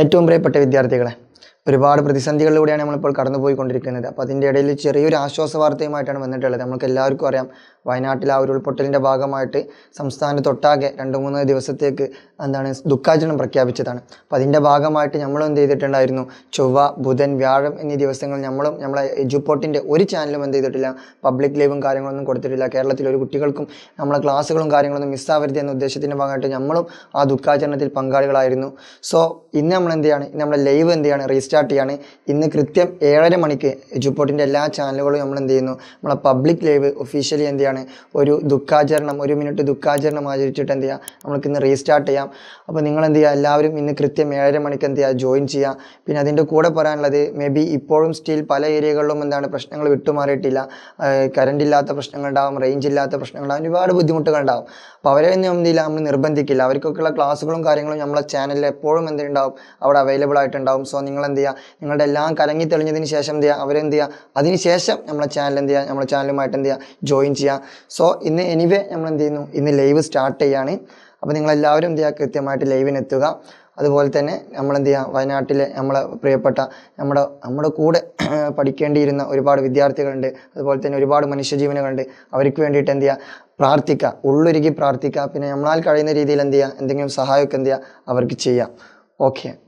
ഏറ്റവും പ്രിയപ്പെട്ട വിദ്യാർത്ഥികളെ. ഒരുപാട് പ്രതിസന്ധികളിലൂടെയാണ് നമ്മളിപ്പോൾ കടന്നുപോയിക്കൊണ്ടിരിക്കുന്നത്. അപ്പോൾ അതിന്റെ ഇടയിൽ ചെറിയൊരു ആശ്വാസ വാർത്തയുമായിട്ടാണ് വന്നിട്ടുള്ളത്. നമുക്ക് എല്ലാവർക്കും അറിയാം. വയനാട്ടിൽ ആ ഉരുൾപൊട്ടലിന്റെ ഭാഗമായിട്ട് സംസ്ഥാനത്തൊട്ടാകെ രണ്ട് മൂന്ന് ദിവസത്തേക്ക് എന്താണ് ദുഃഖാചരണം പ്രഖ്യാപിച്ചതാണ്. അപ്പോൾ അതിന്റെ ഭാഗമായിട്ട് നമ്മളും എന്ത് ചെയ്തിട്ടുണ്ടായിരുന്നു? ചൊവ്വ ബുധൻ വ്യാഴം എന്നീ ദിവസങ്ങൾ നമ്മളും നമ്മളെ എജുപോട്ടിന്റെ ഒരു ചാനലും എന്ത് ചെയ്തിട്ടില്ല. പബ്ലിക് ലൈവും കാര്യങ്ങളൊന്നും കൊടുത്തിട്ടില്ല. കേരളത്തിലെ ഒരു കുട്ടികൾക്കും നമ്മളെ ക്ലാസ്സുകളും കാര്യങ്ങളൊന്നും മിസ്സാവരുത് എന്ന ഉദ്ദേശത്തിന്റെ ഭാഗമായിട്ട് നമ്മളും ആ ദുഃഖാചരണത്തിൽ പങ്കാളികളായിരുന്നു. സോ ഇന്ന് നമ്മൾ എന്ത് ചെയ്യാണ്? നമ്മളെ ലൈവ് എന്ത് ചെയ്യാണ്? റീസ്റ്റാർട്ട് ചെയ്യാണ്. ഇന്ന് കൃത്യം ഏഴര മണിക്ക് എജുപോർട്ടിന്റെ എല്ലാ ചാനലുകളും നമ്മൾ എന്ത് ചെയ്യുന്നു? നമ്മളെ പബ്ലിക് ലൈവ് ഒഫീഷ്യലി എന്ത് ചെയ്യാണ്? ഒരു ദുഃഖാചരണം ഒരു മിനിറ്റ് ദുഃഖാചരണം ആചരിച്ചിട്ട് എന്ത് ചെയ്യുക നമ്മൾക്ക് ഇന്ന് റീസ്റ്റാർട്ട് ചെയ്യാം. അപ്പോൾ നിങ്ങൾ എന്ത് ചെയ്യുക? എല്ലാവരും ഇന്ന് കൃത്യം ഏഴര മണിക്ക് എന്ത് ചെയ്യുക? ജോയിൻ ചെയ്യുക. പിന്നെ അതിന്റെ കൂടെ പറയാനുള്ളത് മേ ബി ഇപ്പോഴും സ്റ്റിൽ പല ഏരിയകളിലും എന്താണ് പ്രശ്നങ്ങൾ വിട്ടുമാറിയിട്ടില്ല. കറണ്ട് ഇല്ലാത്ത പ്രശ്നങ്ങളുണ്ടാവും റേഞ്ച് ഇല്ലാത്ത പ്രശ്നങ്ങളുണ്ടാവും ഒരുപാട് ബുദ്ധിമുട്ടുകളുണ്ടാവും അപ്പോൾ അവരെ ഒന്നും ചെയ്യില്ല? നമ്മൾ നിർബന്ധിക്കില്ല. അവർക്കൊക്കെയുള്ള ക്ലാസ്സുകളും കാര്യങ്ങളും നമ്മളെ ചാനലിൽ എപ്പോഴും എന്തുണ്ടാവും അവിടെ അവൈലബിൾ ആയിട്ടുണ്ടാവും. സോ നിങ്ങൾ എന്ത് ചെയ്യുക നിങ്ങളുടെ എല്ലാം കലങ്ങി തെളിഞ്ഞതിന് ശേഷം എന്ത് ചെയ്യുക അവരെന്ത് ചെയ്യുക അതിന് ശേഷം നമ്മളെ ചാനൽ എന്ത് ചെയ്യുക നമ്മളെ ചാനലുമായിട്ട് എന്ത് ചെയ്യുക ജോയിൻ ചെയ്യുക സോ ഇന്ന് എനിവേ നമ്മൾ എന്ത് ചെയ്യുന്നു? ഇന്ന് ലൈവ് സ്റ്റാർട്ട് ചെയ്യാണ്. അപ്പോൾ നിങ്ങളെല്ലാവരും എന്ത് ചെയ്യുക കൃത്യമായിട്ട് ലൈവിന് എത്തുക. അതുപോലെ തന്നെ നമ്മൾ എന്ത് ചെയ്യുക വയനാട്ടിലെ നമ്മളെ പ്രിയപ്പെട്ട നമ്മുടെ നമ്മുടെ കൂടെ പഠിക്കേണ്ടിയിരുന്ന ഒരുപാട് വിദ്യാർത്ഥികളുണ്ട്. അതുപോലെ തന്നെ ഒരുപാട് മനുഷ്യജീവനുകളുണ്ട്. അവർക്ക് വേണ്ടിയിട്ട് എന്ത് ചെയ്യുക പ്രാർത്ഥിക്കുക. ഉള്ളൊരുക്കി പ്രാർത്ഥിക്കുക. പിന്നെ നമ്മളാൽ കഴിയുന്ന രീതിയിൽ എന്ത് ചെയ്യുക എന്തെങ്കിലും സഹായമൊക്കെ എന്ത് ചെയ്യുക അവർക്ക് ചെയ്യാം. ഓക്കെ